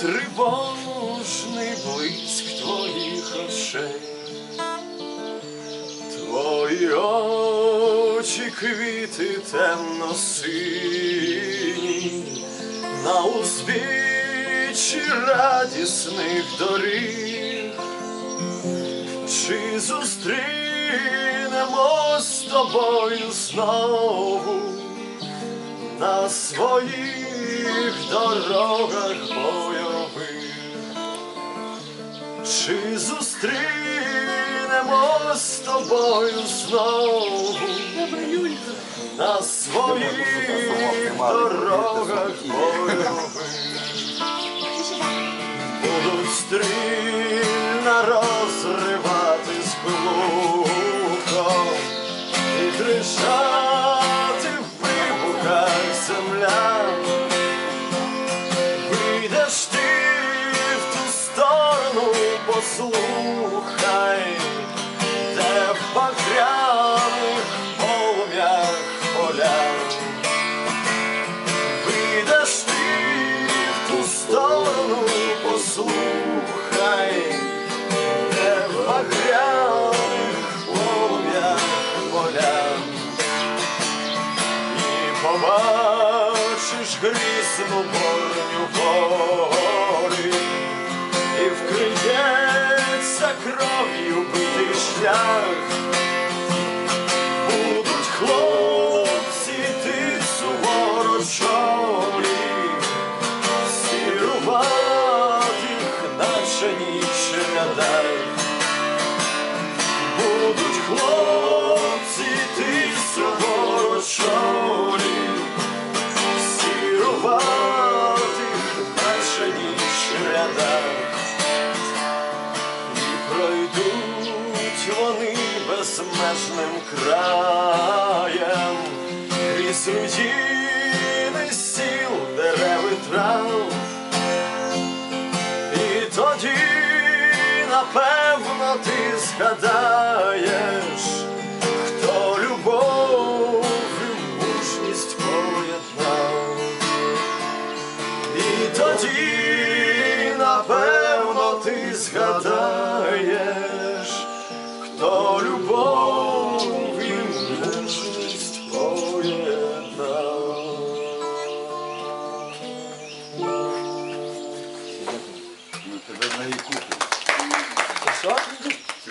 тривожний блиск твоїх очей, твої очі квіти темно-сині, на узбіччі радісних доріг, чи зустрінемо з тобою знову на своїх дорогах бойових, чи зустрінемо з тобою знову на своїх дорогах. Будуть стрільно розривати з глухом і дрижати послухай, де в багряних полум'ях поля. Вийдеш ти в ту сторону, послухай, де в багряних полум'ях поля. І побачиш грізну борню гори, шлях. Будуть хлопці ти суворо чолі, сірувати їх, наче ніч не Будуть безмежним краєм, крізь руїни сіл дереви трав, і тоді, напевно, ти згадаєш, хто любов і мужність поєднав, і тоді, напевно, ти згадаєш. Aí, Pessoal?